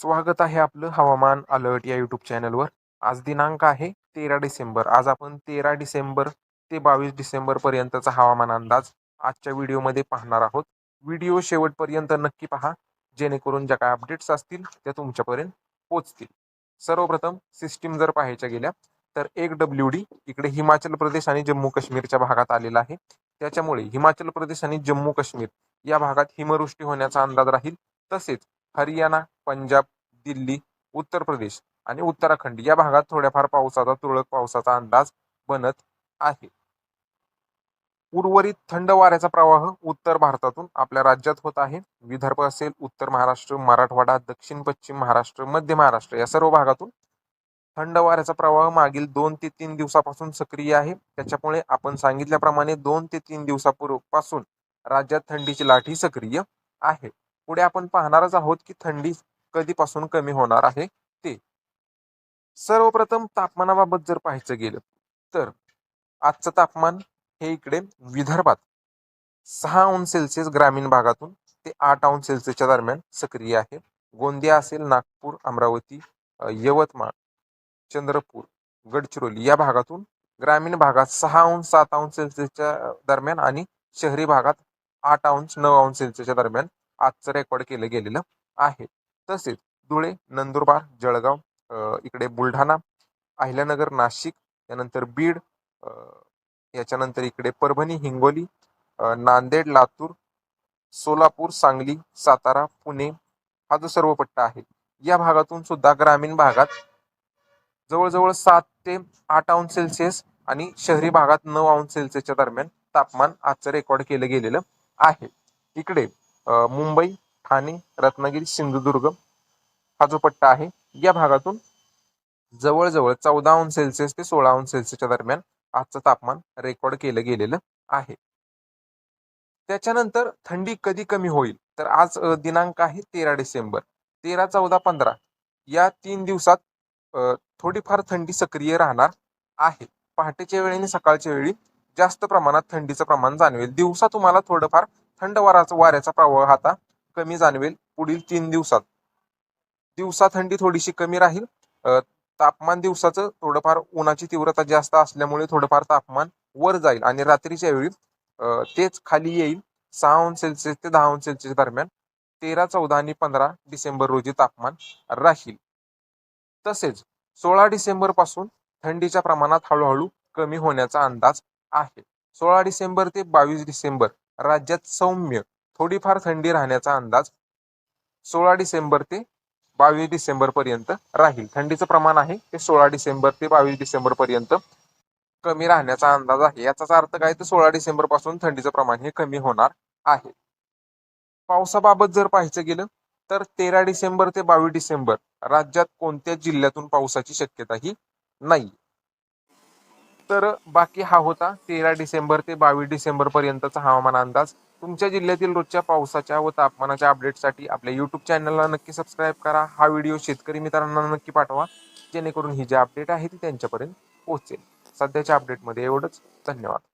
स्वागत आहे आपलं हवामान अलर्ट या यूट्यूब चॅनलवर. आज दिनांक आहे तेरा डिसेंबर. आज आपण तेरा डिसेंबर ते बावीस डिसेंबर पर्यंतचा हवामान अंदाज आजच्या व्हिडिओमध्ये पाहणार आहोत. व्हिडिओ शेवटपर्यंत नक्की पहा जेणेकरून ज्या काय अपडेट्स असतील त्या तुमच्यापर्यंत पोचतील सर्वप्रथम सिस्टीम जर पाहायच्या गेल्या तर एक डब्ल्यू डी इकडे हिमाचल प्रदेश आणि जम्मू काश्मीरच्या भागात आलेला आहे. त्याच्यामुळे हिमाचल प्रदेश आणि जम्मू काश्मीर या भागात हिमवृष्टी होण्याचा अंदाज राहील. तसेच हरियाणा पंजाब दिल्ली उत्तर प्रदेश आणि उत्तराखंड या भागात थोड्याफार पावसाचा तुरळक पावसाचा अंदाज बनत आहे. उर्वरित थंड वाऱ्याचा प्रवाह उत्तर भारतातून आपल्या राज्यात होत आहे. विदर्भ असेल उत्तर महाराष्ट्र मराठवाडा दक्षिण पश्चिम महाराष्ट्र मध्य महाराष्ट्र या सर्व भागातून थंड वाऱ्याचा प्रवाह मागील दोन ते तीन दिवसापासून सक्रिय आहे. त्याच्यामुळे आपण सांगितल्याप्रमाणे दोन ते तीन दिवसापूर्वीपासून राज्यात थंडीची लाट ही सक्रिय आहे. पुढे आपण पाहणारच आहोत की थंडी कधीपासून कमी होणार आहे ते. सर्वप्रथम तापमानाबाबत जर पाहायचं गेलं तर आजचं तापमान हे इकडे विदर्भात सहा अंश सेल्सिअस ग्रामीण भागातून ते आठ अंश सेल्सिअसच्या दरम्यान सक्रिय आहे. गोंदिया असेल नागपूर अमरावती यवतमाळ चंद्रपूर गडचिरोली या भागातून ग्रामीण भागात सहा अंश सात अंश सेल्सिअसच्या दरम्यान आणि शहरी भागात आठ अंश नऊ अंश सेल्सिअसच्या दरम्यान आजचं रेकॉर्ड केलं गेलेलं आहे. तसेच धुळे नंदुरबार जळगाव इकडे बुलढाणा अहिल्यानगर नाशिक त्यानंतर बीड याच्यानंतर इकडे परभणी हिंगोली नांदेड लातूर सोलापूर सांगली सातारा पुणे हा जो सर्व पट्टा आहे या भागातून सुद्धा ग्रामीण भागात जवळजवळ सात ते आठ अंश सेल्सिअस आणि शहरी भागात नऊ अंश सेल्सिअसच्या दरम्यान तापमान आजचं रेकॉर्ड केलं गेलेलं आहे. इकडे मुंबई ठाणे रत्नागिरी सिंधुदुर्ग हा जो पट्टा आहे या भागातून जवळजवळ चौदा अंश सेल्सिअस ते सोळा अंश सेल्सिअसच्या दरम्यान आजचं तापमान रेकॉर्ड केलं गेलेलं आहे. त्याच्यानंतर थंडी कधी कमी होईल? तर आज दिनांक आहे तेरा डिसेंबर. तेरा चौदा पंधरा या तीन दिवसात थोडीफार थंडी सक्रिय राहणार आहे. पहाटेच्या वेळेने सकाळच्या वेळी जास्त प्रमाणात थंडीचं प्रमाण जाणवेल. दिवसा तुम्हाला थोडंफार थंड वाराचा वाऱ्याचा प्रवाह आता कमी जाणवेल पुढील तीन दिवसात. दिवसा थंडी थोडीशी कमी राहील. तापमान दिवसाचं थोडंफार उन्हाची तीव्रता जास्त असल्यामुळे थोडंफार तापमान वर जाईल आणि रात्रीच्या वेळी तेच खाली येईल. सहा अंश सेल्सिअस ते दहा अंश सेल्सिअस दरम्यान तेरा चौदा आणि पंधरा डिसेंबर रोजी तापमान राहील. तसेच सोळा डिसेंबरपासून थंडीच्या प्रमाणात हळूहळू कमी होण्याचा अंदाज आहे. सोळा डिसेंबर ते बावीस डिसेंबर राज्यात सौम्य थोडीफार थंडी राहण्याचा अंदाज सोळा डिसेंबर ते बावीस डिसेंबर पर्यंत राहील. थंडीचं प्रमाण आहे ते सोळा डिसेंबर ते बावीस डिसेंबर पर्यंत कमी राहण्याचा अंदाज आहे. याचाच अर्थ काय? तर सोळा डिसेंबरपासून थंडीचं प्रमाण हे कमी होणार आहे. पावसाबाबत जर पाहायचं गेलं तर तेरा डिसेंबर ते बावीस डिसेंबर राज्यात कोणत्या जिल्ह्यातून पावसाची शक्यता ही नाही. तर बाकी हा होता तेरा डिसेंबर ते बावीस डिसेंबर पर्यंतचा हवामान अंदाज. तुमच्या जिल्ह्यातील रोजच्या पावसाच्या व तापमानाच्या अपडेटसाठी आपल्या युट्यूब चॅनलला नक्की सबस्क्राईब करा. हा व्हिडिओ शेतकरी मित्रांना नक्की पाठवा जेणेकरून ही जी अपडेट आहे ती त्यांच्यापर्यंत पोहोचेल. सध्याच्या अपडेटमध्ये एवढंच. धन्यवाद.